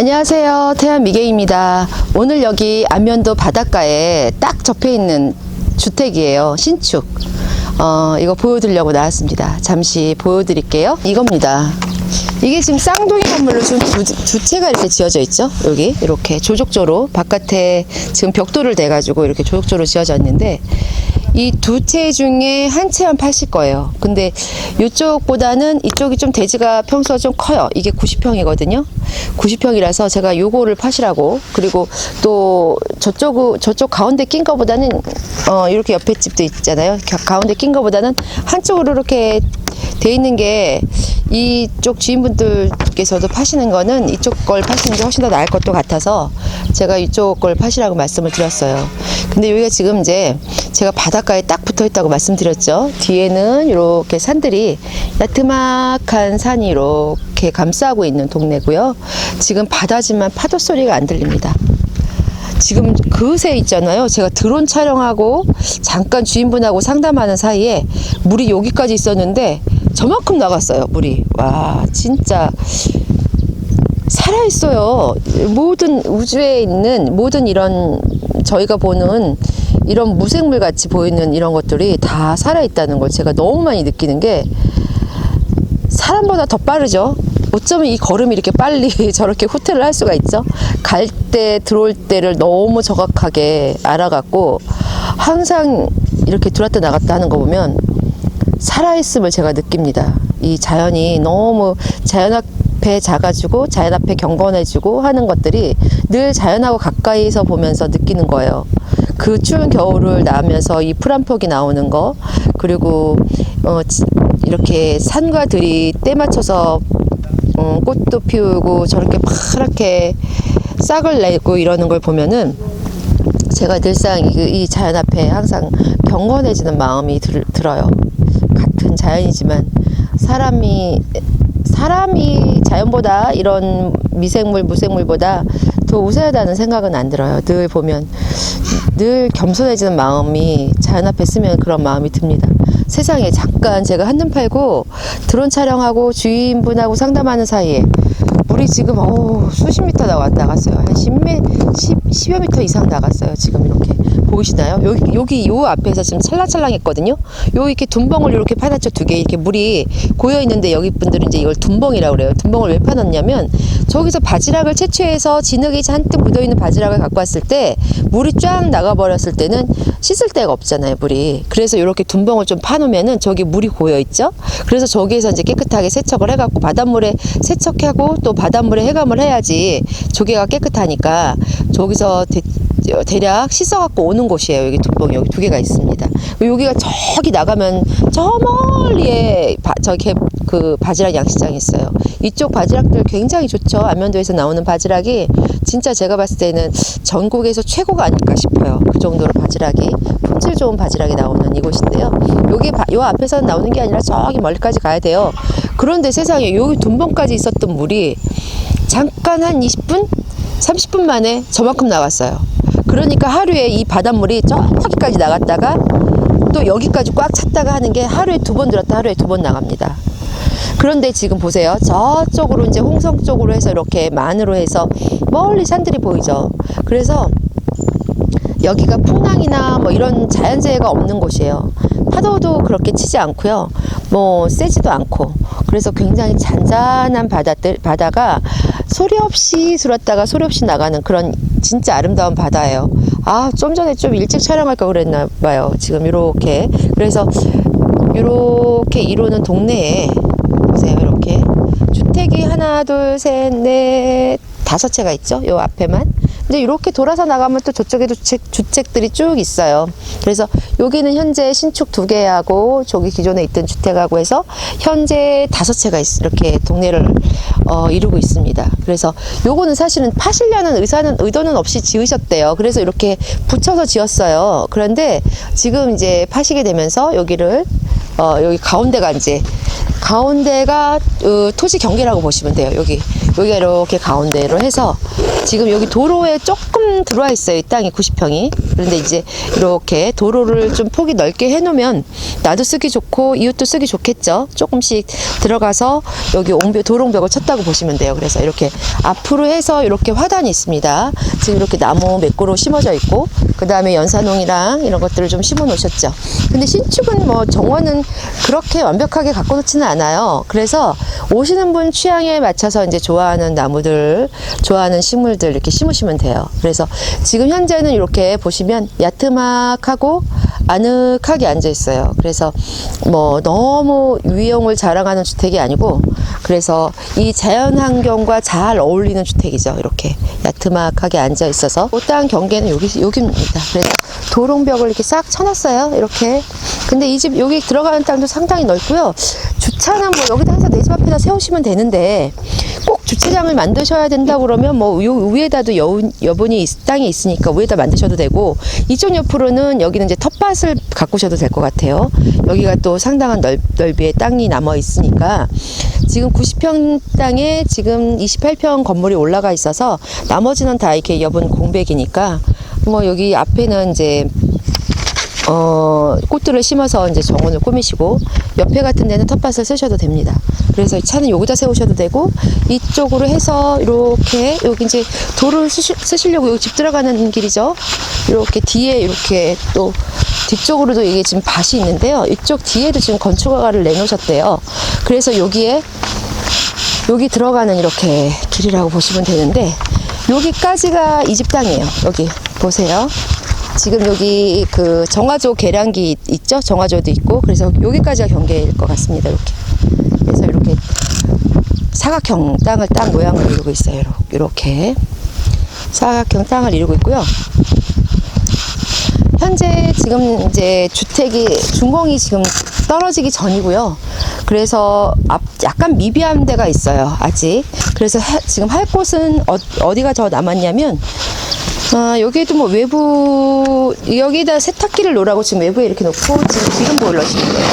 안녕하세요. 태안 미개입니다. 오늘 여기 안면도 바닷가에 딱 접해 있는 주택이에요. 신축. 어, 이거 보여드리려고 나왔습니다. 잠시 보여드릴게요. 이겁니다. 이게 지금 쌍둥이 건물로 지금 두, 두 채가 이렇게 지어져 있죠. 여기 이렇게 조족조로 바깥에 지금 벽돌을 대가지고 이렇게 조족조로 지어져 있는데 이 두 채 중에 한 채만 파실 거예요. 근데 이쪽보다는 이쪽이 좀 대지가 평수가 좀 커요. 이게 90평이거든요. 90평이라서 제가 요거를 파시라고 그리고 또 저쪽 저쪽 가운데 낀 거보다는 어 이렇게 옆에 집도 있잖아요. 가- 가운데 낀 거보다는 한쪽으로 이렇게 돼 있는 게 이쪽 주인분들께서도 파시는 거는 이쪽 걸 파시는 게 훨씬 더 나을 것도 같아서 제가 이쪽 걸 파시라고 말씀을 드렸어요. 근데 여기가 지금 이제 제가 바닷가에 딱 붙어 있다고 말씀드렸죠. 뒤에는 이렇게 산들이 야트막한 산이 이렇게 감싸고 있는 동네고요. 지금 바다지만 파도 소리가 안 들립니다. 지금 그새 있잖아요. 제가 드론 촬영하고 잠깐 주인분하고 상담하는 사이에 물이 여기까지 있었는데 저만큼 나갔어요. 물이. 와, 진짜 살아있어요. 모든 우주에 있는 모든 이런 저희가 보는 이런 무생물 같이 보이는 이런 것들이 다 살아있다는 걸 제가 너무 많이 느끼는 게 사람보다 더 빠르죠. 어쩌면 이 걸음이 이렇게 빨리 저렇게 후퇴를 할 수가 있죠. 갈 때 들어올 때를 너무 정확하게 알아갖고 항상 이렇게 들어왔다 나갔다 하는 거 보면 살아있음을 제가 느낍니다. 이 자연이 너무 자연 앞에 작아지고 자연 앞에 경건해지고 하는 것들이 늘 자연하고 가까이서 보면서 느끼는 거예요. 그 추운 겨울을 나면서 이 풀한폭이 나오는 거 그리고 어, 지- 이렇게 산과 들이 때 맞춰서 음, 꽃도 피우고 저렇게 파랗게 싹을 내고 이러는 걸 보면은 제가 늘상 이, 이 자연 앞에 항상 경건해지는 마음이 들, 들어요. 같은 자연이지만 사람이 사람이 자연보다 이런 미생물 무생물보다 더 우세하다는 생각은 안 들어요. 늘 보면 늘 겸손해지는 마음이 자연 앞에 쓰면 그런 마음이 듭니다. 세상에 잠깐 제가 한눈 팔고 드론 촬영하고 주인분하고 상담하는 사이에 물이 지금 어우, 수십 미터 나 왔다 갔어요. 한 10미, 10, 10여 미터 이상 나갔어요. 지금 이렇게 보이시나요? 여기 여기 요 앞에서 지금 찰랑찰랑했거든요. 요 이렇게 둔벙을 이렇게 파놨죠 두 개. 이렇게 물이 고여 있는데 여기 분들은 이제 이걸 둔벙이라고 그래요. 둔벙을 왜 파놨냐면 저기서 바지락을 채취해서 진흙이 잔뜩 묻어 있는 바지락을 갖고 왔을 때 물이 쫙 나가 버렸을 때는 씻을 데가 없잖아요, 물이. 그래서 이렇게 둔벙을 좀 파놓으면은 저기 물이 고여 있죠. 그래서 저기에서 이제 깨끗하게 세척을 해갖고 바닷물에 세척하고 또 바닷물에 해감을 해야지 조개가 깨끗하니까 저기 서 대, 저, 대략 씻어갖고 오는 곳이에요. 여기 둔벙이 여기 두 개가 있습니다. 여기가 저기 나가면 저 멀리에 바, 저기 그 바지락 양식장이 있어요. 이쪽 바지락들 굉장히 좋죠. 안면도에서 나오는 바지락이 진짜 제가 봤을 때는 전국에서 최고가 아닐까 싶어요. 그 정도로 바지락이 품질 좋은 바지락이 나오는 이곳인데요. 여기 바, 요 앞에서 나오는 게 아니라 저기 멀리까지 가야 돼요. 그런데 세상에 여기 둔벙까지 있었던 물이 잠깐 한 20분, 30분 만에 저만큼 나왔어요. 그러니까 하루에 이 바닷물이 저기까지 나갔다가 또 여기까지 꽉 찼다가 하는 게 하루에 두 번 들었다 하루에 두 번 나갑니다. 그런데 지금 보세요. 저쪽으로 이제 홍성 쪽으로 해서 이렇게 만으로 해서 멀리 산들이 보이죠. 그래서 여기가 풍랑이나 뭐 이런 자연재해가 없는 곳이에요. 파도도 그렇게 치지 않고요. 뭐 세지도 않고. 그래서 굉장히 잔잔한 바다들 바다가 소리 없이 들었다가 소리 없이 나가는 그런 진짜 아름다운 바다예요. 아, 좀 전에 좀 일찍 촬영할 걸 그랬나 봐요. 지금 이렇게. 그래서 이렇게 이루는 동네에 보세요. 이렇게 주택이 하나, 둘, 셋, 넷, 다섯 채가 있죠. 요 앞에만. 근데 이렇게 돌아서 나가면 또 저쪽에도 주택, 주택 들이 쭉 있어요. 그래서 여기는 현재 신축 두 개하고 저기 기존에 있던 주택하고 해서 현재 다섯 채가 있, 이렇게 동네를 어, 이루고 있습니다. 그래서 요거는 사실은 파시려는 의사는 의도는 없이 지으셨대요. 그래서 이렇게 붙여서 지었어요. 그런데 지금 이제 파시게 되면서 여기를 어, 여기 가운데가 이제 가운데가 어, 토지 경계라고 보시면 돼요. 여기 여기가 이렇게 가운데로 해서 지금 여기 도로에 조금 들어와 있어요. 이 땅이 90평이. 그런데 이제 이렇게 도로를 좀 폭이 넓게 해놓으면 나도 쓰기 좋고 이웃도 쓰기 좋겠죠. 조금씩 들어가서 여기 옹벽 도롱벽을 쳤다고 보시면 돼요. 그래서 이렇게 앞으로 해서 이렇게 화단이 있습니다. 지금 이렇게 나무 몇 그루 심어져 있고 그 다음에 연산홍이랑 이런 것들을 좀 심어 놓으셨죠. 근데 신축은 뭐 정원은 그렇게 완벽하게 갖고 놓지는 않아요. 그래서 오시는 분 취향에 맞춰서 이제 좋아하는 나무들, 좋아하는 식물들 이렇게 심으시면 돼요. 그래서 지금 현재는 이렇게 보시면 야트막하고 아늑하게 앉아 있어요. 그래서 뭐 너무 위용을 자랑하는 주택이 아니고 그래서 이 자연 환경과 잘 어울리는 주택이죠. 이렇게 야트막하게 앉아 있어서 꽃땅 경계는 여기 여기입니다. 그래서 도롱벽을 이렇게 싹 쳐놨어요. 이렇게. 근데 이 집 여기 들어가는 땅도 상당히 넓고요. 주차는 뭐 여기다 해서 내 집 앞에다 세우시면 되는데 꼭 주차장을 만드셔야 된다 그러면 뭐 요 위에다도 여, 여분이 있- 땅이 있으니까 위에다 만드셔도 되고 이쪽 옆으로는 여기는 이제 텃밭을 가꾸셔도 될 것 같아요. 여기가 또 상당한 넓, 넓이의 땅이 남아 있으니까 지금 90평 땅에 지금 28평 건물이 올라가 있어서 나머지는 다 이렇게 여분 공백이니까 뭐 여기 앞에는 이제 어, 꽃들을 심어서 이제 정원을 꾸미시고 옆에 같은 데는 텃밭을 쓰셔도 됩니다. 그래서 이 차는 여기다 세우셔도 되고 이쪽으로 해서 이렇게 여기 이제 도를 쓰시, 쓰시 려고 여기 집 들어가는 길이죠. 이렇게 뒤에 이렇게 또 뒤쪽으로도 이게 지금 밭이 있는데요. 이쪽 뒤에도 지금 건축허가를 내놓으셨대요. 그래서 여기에 여기 들어가는 이렇게 길이라고 보시면 되는데 여기까지가 이 집 땅이에요. 여기 보세요. 지금 여기 그 정화조 계량기 있- 있죠? 정화조도 있고 그래서 여기까지가 경계일 것 같습니다. 이렇게 그래서 이렇게 사각형 땅을 땅 모양을 이루고 있어요. 이렇게 사각형 땅을 이루고 있고요. 현재 지금 이제 주택이 준공이 지금 떨어지기 전이고요. 그래서 앞 약간 미비한 데가 있어요. 아직. 그래서 해- 지금 할 곳은 어, 디가더 남았냐면 아, 여기에도 뭐 외부 여기다 세탁기를 놓으라고 지금 외부에 이렇게 놓고 지금 기름 보일러실인 거예요.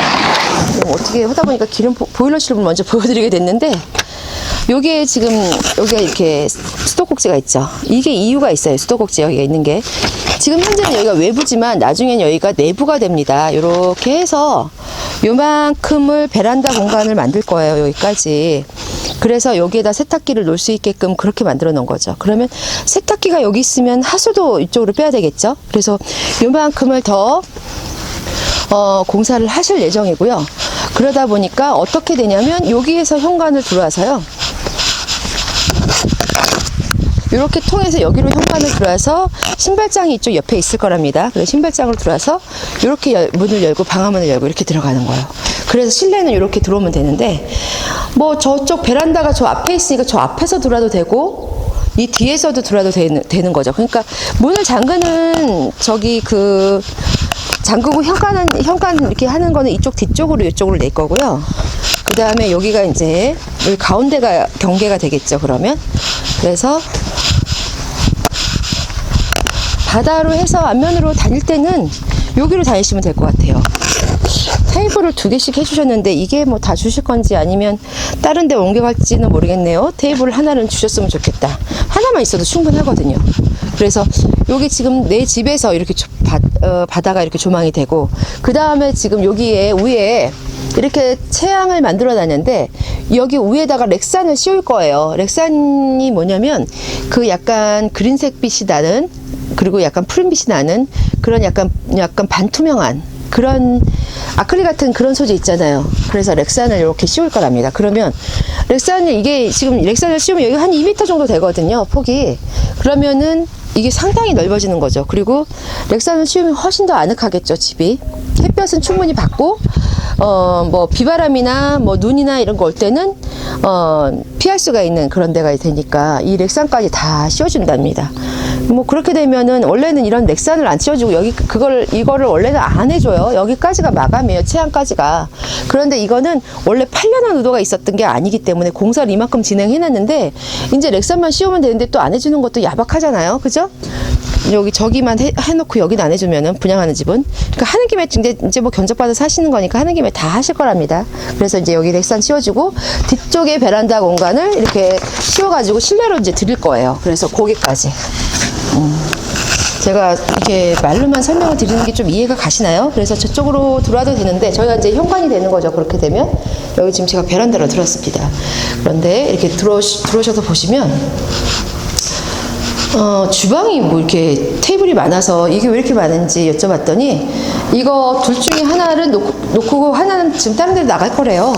지금 어떻게 하다 보니까 기름 보- 보일러실을 먼저 보여드리게 됐는데 여기에 지금 여기가 이렇게 수도꼭지가 있죠. 이게 이유가 있어요. 수도꼭지 여기가 있는 게 지금 현재는 여기가 외부지만 나중엔 여기가 내부가 됩니다. 이렇게 해서 요만큼을 베란다 공간을 만들 거예요. 여기까지. 그래서 여기에다 세탁기를 놓을 수 있게끔 그렇게 만들어 놓은 거죠. 그러면 세탁기가 여기 있으면 하수도 이쪽으로 빼야 되겠죠. 그래서 요만큼을 더 어, 공사를 하실 예정이고요. 그러다 보니까 어떻게 되냐면 여기에서 현관을 들어와서요. 이렇게 통해서 여기로 현관을 들어와서 신발장이 이쪽 옆에 있을 거랍니다. 그래서 신발장으로 들어와서 이렇게 열- 문을 열고 방화문을 열고 이렇게 들어가는 거예요. 그래서 실내는 이렇게 들어오면 되는데 뭐 저쪽 베란다가 저 앞에 있으니까 저 앞에서 들어와도 되고 이 뒤에서도 들어와도 되는, 되는 거죠. 그러니까 문을 잠그는 저기 그 잠그고 현관은 현관 이렇게 하는 거는 이쪽 뒤쪽으로 이쪽으로 낼 거고요. 그 다음에 여기가 이제 여기 가운데가 경계가 되겠죠. 그러면 그래서 바다로 해서 앞면으로 다닐 때는 여기로 다니시면 될 것 같아요. 테이블을 두 개씩 해주셨는데 이게 뭐 다 주실 건지 아니면 다른 데 옮겨갈지는 모르겠네요. 테이블 하나는 주셨으면 좋겠다. 하나만 있어도 충분하거든요. 그래서 여기 지금 내 집에서 이렇게 조- 바, 어, 바다가 이렇게 조망이 되고 그 다음에 지금 여기에 위에 이렇게 채양을 만들어 놨는데 여기 위에다가 렉산을 씌울 거예요. 렉산이 뭐냐면 그 약간 그린색 빛이 나는 그리고 약간 푸른빛이 나는 그런 약간 약간 반투명한 그런 아크릴 같은 그런 소재 있잖아요. 그래서 렉산을 이렇게 씌울 거랍니다. 그러면 렉산을 이게 지금 렉산을 씌우면 여기 한 2m 정도 되거든요. 폭이. 그러면은 이게 상당히 넓어지는 거죠. 그리고 렉산을 씌우면 훨씬 더 아늑하겠죠, 집이. 햇볕은 충분히 받고 어, 뭐, 비바람이나 뭐, 눈이나 이런 거 올 때는, 어, 피할 수가 있는 그런 데가 되니까 이 렉산까지 다 씌워 준답니다. 뭐, 그렇게 되면은, 원래는 이런 렉산을 안 씌워주고, 여기, 그걸, 이거를 원래는 안 해줘요. 여기까지가 마감이에요. 체안까지가. 그런데 이거는 원래 8년한 의도가 있었던 게 아니기 때문에 공사를 이만큼 진행해놨는데, 이제 렉산만 씌우면 되는데 또 안 해주는 것도 야박하잖아요. 그죠? 여기 저기만 해, 해놓고 여기는 안 해주면은 분양하는 집은 그러니까 하는 김에 이제 이제 뭐 견적받아 사시는 거니까 하는 김에 다 하실 거랍니다. 그래서 이제 여기 렉산 치워주고 뒤쪽에 베란다 공간을 이렇게 치워가지고 실내로 이제 드릴 거예요. 그래서 거기까지. 제가 이렇게 말로만 설명을 드리는 게 좀 이해가 가시나요? 그래서 저쪽으로 들어와도 되는데 저희가 이제 현관이 되는 거죠. 그렇게 되면 여기 지금 제가 베란다로 들어왔습니다. 그런데 이렇게 들어 들어오셔서 보시면 어, 주방이 뭐 이렇게 테이블이 많아서 이게 왜 이렇게 많은지 여쭤봤더니 이거 둘 중에 하나를 놓고, 놓고 하나는 지금 다른 데로 나갈 거래요.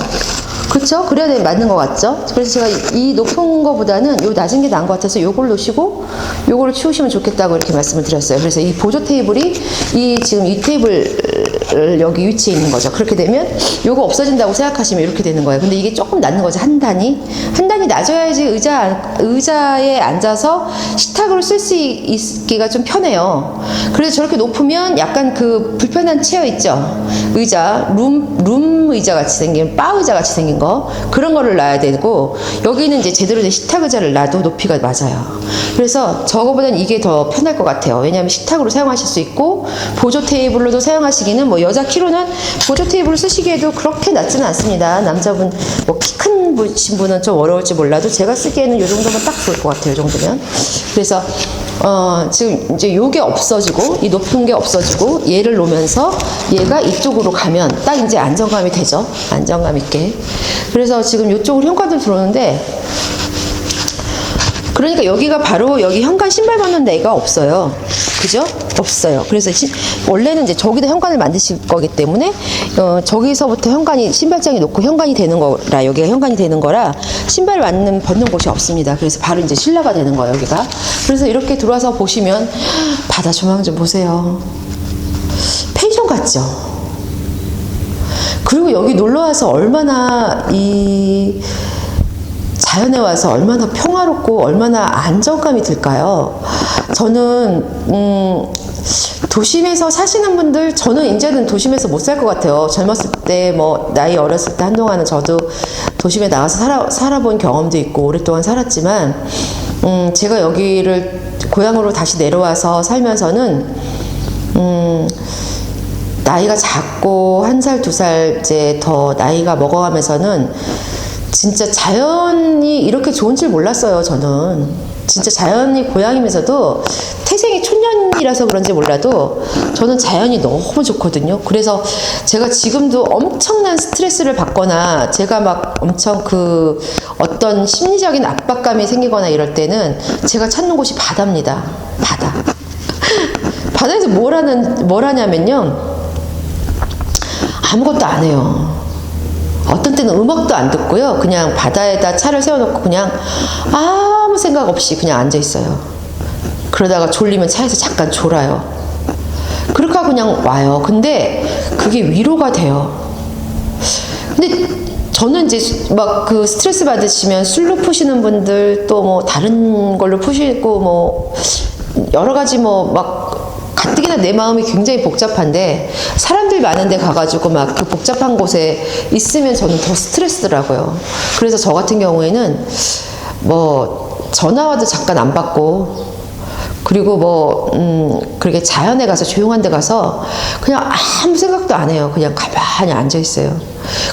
그렇죠? 그래야 돼- 맞는 것 같죠? 그래서 제가 이 높은 거보다는 요 낮은 게 나은 것 같아서 요걸 놓으시고 요거를 치우시면 좋겠다고 이렇게 말씀을 드렸어요. 그래서 이 보조 테이블이 이 지금 이 테이블 여기 위치에 있는 거죠. 그렇게 되면 요거 없어진다고 생각하시면 이렇게 되는 거예요. 근데 이게 조금 낮는 거죠. 한 단이 한 단이 낮아야지 의자 의자에 앉아서 식탁으로 쓸 수 있기가 좀 편해요. 그래서 저렇게 높으면 약간 그 불편한 체어 있죠. 의자 룸 룸 의자 같이 생긴 바 의자 같이 생긴 거 그런 거를 놔야 되고 여기는 이제 제대로 된 식탁 의자를 놔도 높이가 맞아요. 그래서 저거보다는 이게 더 편할 것 같아요. 왜냐하면 식탁으로 사용하실 수 있고 보조 테이블로도 사용하시기는 뭐 여자 키로는 보조 테이블을 쓰시기에도 그렇게 낮지는 않습니다. 남자분 뭐 키 큰 분은 좀 어려울지 몰라도 제가 쓰기에는 이 정도면 딱 좋을 것 같아요. 이 정도면 그래서 어, 지금 이제 요게 없어지고 이 높은 게 없어지고 얘를 놓으면서 얘가 이쪽으로 가면 딱 이제 안정감이 되죠. 안정감 있게. 그래서 지금 이쪽으로 현관들 들어오는데 그러니까 여기가 바로 여기 현관 신발 벗는 데가 없어요. 그죠? 없어요. 그래서 시- 원래는 이제 저기다 현관을 만드실 거기 때문에 어, 저기서부터 현관이 신발장이 놓고 현관이 되는 거라 여기가 현관이 되는 거라 신발 맞는 벗는 곳이 없습니다. 그래서 바로 이제 신라가 되는 거예요 여기가. 그래서 이렇게 들어와서 보시면 바다 조망 좀 보세요. 펜션 같죠? 그리고 여기 놀러 와서 얼마나 이 자연에 와서 얼마나 평화롭고 얼마나 안정감이 들까요? 저는 음, 도심에서 사시는 분들 저는 이제는 도심에서 못 살 것 같아요. 젊었을 때 뭐 나이 어렸을 때 한동안은 저도 도심에 나가서 살아 살아본 경험도 있고 오랫동안 살았지만 음, 제가 여기를 고향으로 다시 내려와서 살면서는 음, 나이가 작고 한 살 두살 이제 더 나이가 먹어가면서는 진짜 자연이 이렇게 좋은 줄 몰랐어요 저는. 진짜 자연이 고향이면서도 태생이 촌년이라서 그런지 몰라도 저는 자연이 너무 좋거든요. 그래서 제가 지금도 엄청난 스트레스를 받거나 제가 막 엄청 그 어떤 심리적인 압박감이 생기거나 이럴 때는 제가 찾는 곳이 바다입니다. 바다. 바다에서 뭘 하는 뭘 하냐면요. 아무것도 안 해요. 어떤 때는 음악도 안 듣고요. 그냥 바다에다 차를 세워놓고 그냥 아무 생각 없이 그냥 앉아 있어요. 그러다가 졸리면 차에서 잠깐 졸아요. 그렇게 하고 그냥 와요. 근데 그게 위로가 돼요. 근데 저는 이제 막 그 스트레스 받으시면 술로 푸시는 분들 또 뭐 다른 걸로 푸시고 뭐 여러 가지 뭐 막 가뜩이나 내 마음이 굉장히 복잡한데 사람들 많은 데 가가지고 막 그 복잡한 곳에 있으면 저는 더 스트레스더라고요. 그래서 저 같은 경우에는 뭐 전화 와도 잠깐 안 받고 그리고 뭐, 음, 그렇게 자연에 가서 조용한 데 가서 그냥 아무 생각도 안 해요. 그냥 가만히 앉아 있어요.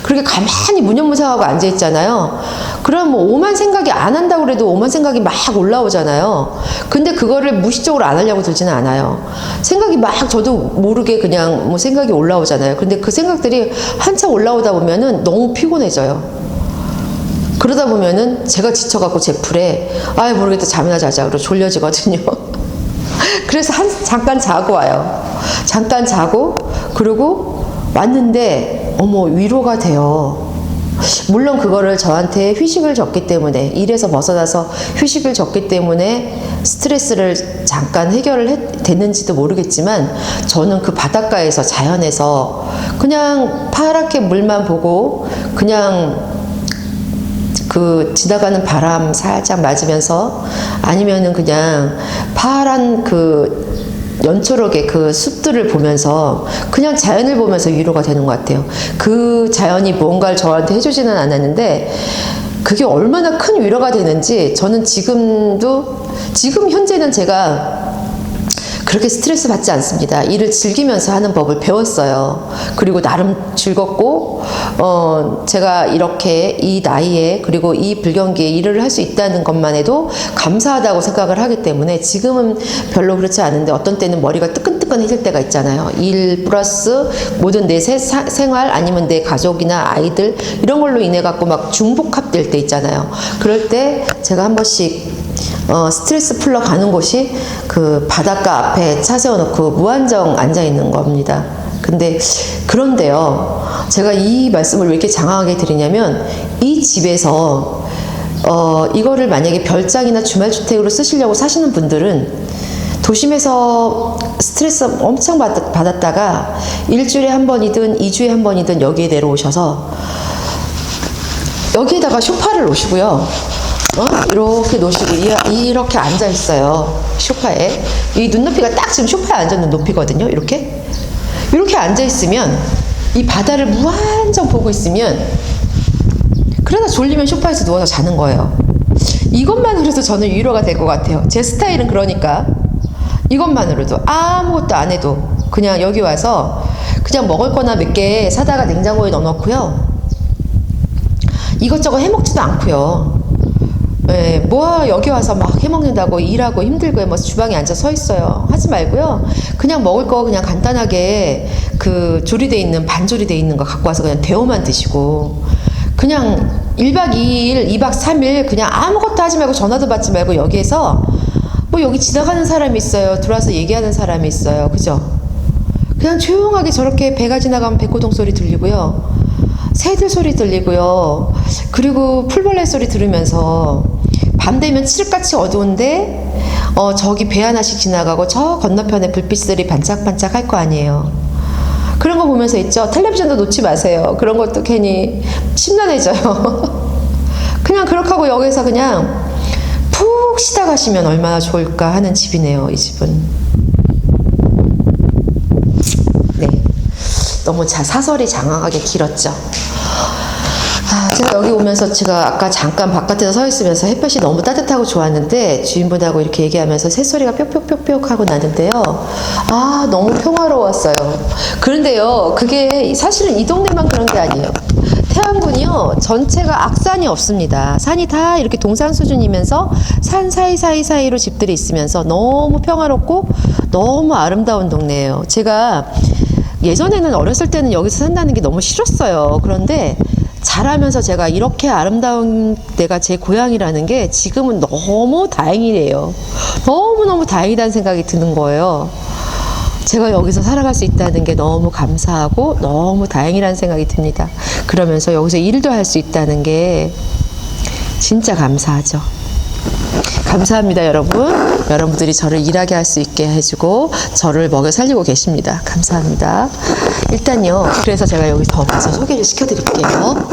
그렇게 가만히 무념무상하고 앉아 있잖아요. 그럼 뭐 오만 생각이 안 한다고 그래도 오만 생각이 막 올라오잖아요. 근데 그거를 무의식적으로 안 하려고 들지는 않아요. 생각이 막 저도 모르게 그냥 뭐 생각이 올라오잖아요. 근데 그 생각들이 한참 올라오다 보면은 너무 피곤해져요. 그러다 보면은 제가 지쳐갖고 제 풀에 아예 모르겠다 잠이나 자자 그러고 졸려지거든요. 그래서 한 잠깐 자고 와요. 잠깐 자고 그리고 왔는데 어머 위로가 돼요. 물론 그거를 저한테 휴식을 줬기 때문에 일에서 벗어나서 휴식을 줬기 때문에 스트레스를 잠깐 해결을 했, 됐는지도 모르겠지만 저는 그 바닷가에서 자연에서 그냥 파랗게 물만 보고 그냥 그 지나가는 바람 살짝 맞으면서 아니면은 그냥 파란 그 연초록의 그 숲들을 보면서 그냥 자연을 보면서 위로가 되는 것 같아요. 그 자연이 뭔가를 저한테 해주지는 않았는데 그게 얼마나 큰 위로가 되는지 저는 지금도 지금 현재는 제가 그렇게 스트레스 받지 않습니다. 일을 즐기면서 하는 법을 배웠어요. 그리고 나름 즐겁고, 어, 제가 이렇게 이 나이에 그리고 이 불경기에 일을 할 수 있다는 것만 해도 감사하다고 생각을 하기 때문에 지금은 별로 그렇지 않은데 어떤 때는 머리가 뜨끈뜨끈해질 때가 있잖아요. 일 플러스 모든 내 세- 사- 생활 아니면 내 가족이나 아이들 이런 걸로 인해 갖고 막 중복합될 때 있잖아요. 그럴 때 제가 한 번씩 어, 스트레스 풀러 가는 곳이 그 바닷가 앞에 차 세워놓고 무한정 앉아 있는 겁니다. 근데 그런데요, 제가 이 말씀을 왜 이렇게 장황하게 드리냐면 이 집에서 어, 이거를 만약에 별장이나 주말주택으로 쓰시려고 사시는 분들은 도심에서 스트레스 엄청 받, 받았다가 일주일에 한 번이든 이주에 한 번이든 여기에 내려오셔서 여기에다가 쇼파를 놓으시고요. 어? 이렇게 놓으시고 이, 이렇게 앉아 있어요. 쇼파에. 이 눈높이가 딱 지금 쇼파에 앉아 있는 높이거든요. 이렇게. 이렇게 앉아 있으면 이 바다를 무한정 보고 있으면 그러다 졸리면 쇼파에서 누워서 자는 거예요. 이것만으로도 저는 위로가 될 것 같아요. 제 스타일은 그러니까 이것만으로도 아무것도 안 해도 그냥 여기 와서 그냥 먹을 거나 몇 개 사다가 냉장고에 넣어놓고요. 이것저것 해먹지도 않고요. 예, 뭐 여기 와서 막 해먹는다고 일하고 힘들고 뭐 주방에 앉아 서 있어요. 하지 말고요. 그냥 먹을 거 그냥 간단하게 그 조리돼 있는 반조리돼 있는 거 갖고 와서 그냥 데워만 드시고 그냥 1박 2일, 2박 3일 그냥 아무것도 하지 말고 전화도 받지 말고 여기에서 뭐 여기 지나가는 사람이 있어요. 들어와서 얘기하는 사람이 있어요. 그죠? 그냥 조용하게 저렇게 배가 지나가면 백고동 소리 들리고요. 새들 소리 들리고요. 그리고 풀벌레 소리 들으면서 밤 되면 칠흑같이 어두운데 어 저기 배 하나씩 지나가고 저 건너편에 불빛들이 반짝반짝 할 거 아니에요. 그런 거 보면서 있죠. 텔레비전도 놓지 마세요. 그런 것도 괜히 심란해져요. 그냥 그렇게 하고 여기서 그냥 푹 쉬다 가시면 얼마나 좋을까 하는 집이네요. 이 집은. 네. 너무 자, 사설이 장황하게 길었죠. 아, 제가 여기 오면서 제가 아까 잠깐 바깥에서 서 있으면서 햇볕이 너무 따뜻하고 좋았는데 주인분하고 이렇게 얘기하면서 새소리가 뾱뾱뾱뾱 하고 나는데요. 아, 너무 평화로웠어요. 그런데요, 그게 사실은 이 동네만 그런 게 아니에요. 태안군이요, 전체가 악산이 없습니다. 산이 다 이렇게 동산 수준이면서 산 사이사이 사이로 집들이 있으면서 너무 평화롭고 너무 아름다운 동네예요. 제가 예전에는 어렸을 때는 여기서 산다는 게 너무 싫었어요. 그런데 자라면서 제가 이렇게 아름다운 데가 제 고향이라는 게 지금은 너무 다행이래요. 너무너무 다행이라는 생각이 드는 거예요. 제가 여기서 살아갈 수 있다는 게 너무 감사하고 너무 다행이라는 생각이 듭니다. 그러면서 여기서 일도 할 수 있다는 게 진짜 감사하죠. 감사합니다, 여러분. 여러분들이 저를 일하게 할 수 있게 해주고 저를 먹여 살리고 계십니다. 감사합니다. 일단요. 그래서 제가 여기 더 먼저 소개를 시켜드릴게요.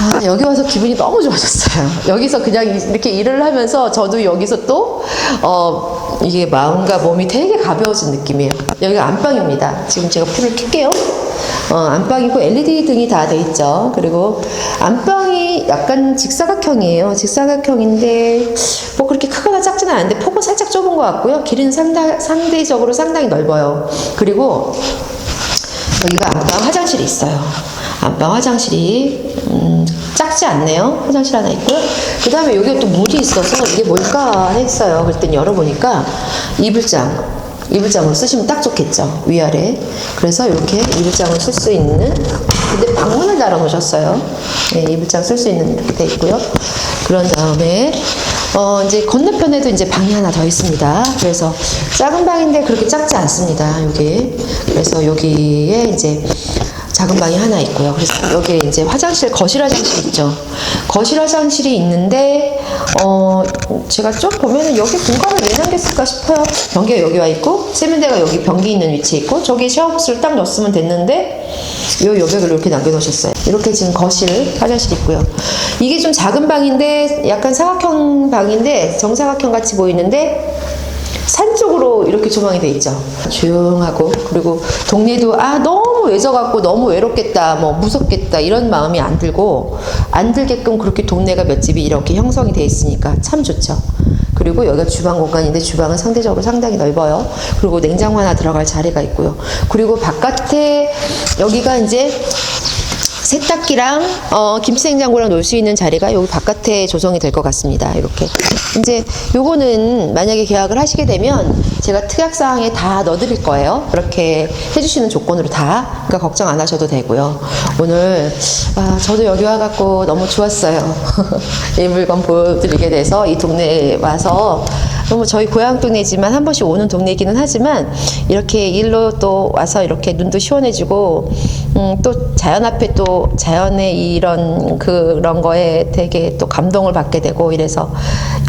아, 여기 와서 기분이 너무 좋아졌어요. 여기서 그냥 이렇게 일을 하면서 저도 여기서 또, 어, 이게 마음과 몸이 되게 가벼워진 느낌이에요. 여기가 안방입니다. 지금 제가 불을 켤게요. 어, 안방이고 LED 등이 다 돼 있죠. 그리고 안방이 약간 직사각형이에요. 직사각형인데, 뭐 그렇게 크거나 작지는 않은데 폭은 살짝 좁은 것 같고요. 길이는 상당, 상대적으로 상당히 넓어요. 그리고 여기가 안방 화장실이 있어요. 안방 화장실이 음, 작지 않네요. 화장실 하나 있고요. 그 다음에 여기가 또 물이 있어서 이게 뭘까 했어요. 그랬더니 열어보니까 이불장. 이불장으로 쓰시면 딱 좋겠죠. 위아래. 그래서 이렇게 이불장을 쓸 수 있는 근데 방문을 달아 놓으셨어요. 네, 이불장 쓸 수 있는 이렇게 돼 있고요. 그런 다음에 어, 이제 건너편에도 이제 방이 하나 더 있습니다. 그래서 작은 방인데 그렇게 작지 않습니다. 여기. 그래서 여기에 이제 작은 방이 하나 있고요. 그래서 여기에 이제 화장실, 거실 화장실 있죠. 거실 화장실이 있는데, 어, 제가 좀 보면은 여기 공간을 왜 남겼을까 싶어요. 변기가 여기 와 있고, 세면대가 여기 변기 있는 위치에 있고, 저기 샤워부스를 딱 넣었으면 됐는데, 요 여백을 이렇게 남겨놓으셨어요. 이렇게 지금 거실, 화장실 있고요. 이게 좀 작은 방인데, 약간 사각형 방인데, 정사각형 같이 보이는데, 산 쪽으로 이렇게 조망이 돼 있죠. 조용하고 그리고 동네도 아 너무 외져갖고 너무 외롭겠다, 뭐 무섭겠다 이런 마음이 안 들고 안 들게끔 그렇게 동네가 몇 집이 이렇게 형성이 돼 있으니까 참 좋죠. 그리고 여기가 주방 공간인데 주방은 상대적으로 상당히 넓어요. 그리고 냉장고 하나 들어갈 자리가 있고요. 그리고 바깥에 여기가 이제 세탁기랑 어, 김치냉장고랑 놓을 수 있는 자리가 여기 바깥에 조성이 될 것 같습니다. 이렇게 이제 요거는 만약에 계약을 하시게 되면 제가 특약 사항에 다 넣어드릴 거예요. 그렇게 해주시는 조건으로 다. 그러니까 걱정 안 하셔도 되고요. 오늘 아, 저도 여기 와갖고 너무 좋았어요. 이 물건 보여드리게 돼서 이 동네에 와서 너무 저희 고향 동네지만 한 번씩 오는 동네이기는 하지만 이렇게 일로 또 와서 이렇게 눈도 시원해지고 음, 또 자연 앞에 또 자연의 이런 그런 거에 되게 또 감동을 받게 되고 이래서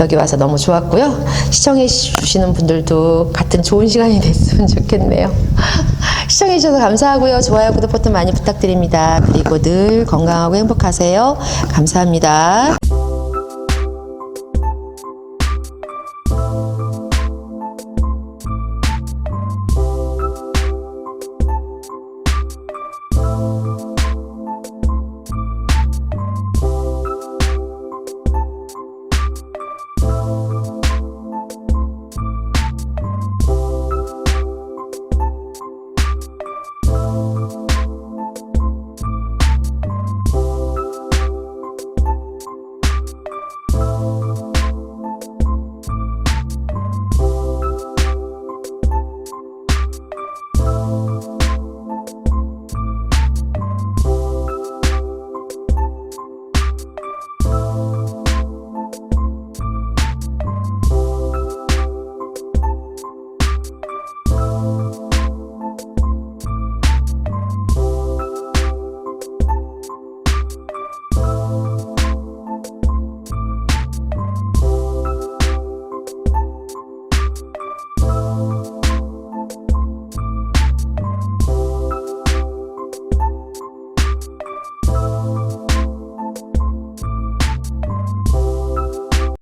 여기 와서 너무 좋았고요. 시청해 주시는 분들도 같은 좋은 시간이 됐으면 좋겠네요. 시청해 주셔서 감사하고요. 좋아요, 구독 버튼 많이 부탁드립니다. 그리고 늘 건강하고 행복하세요. 감사합니다.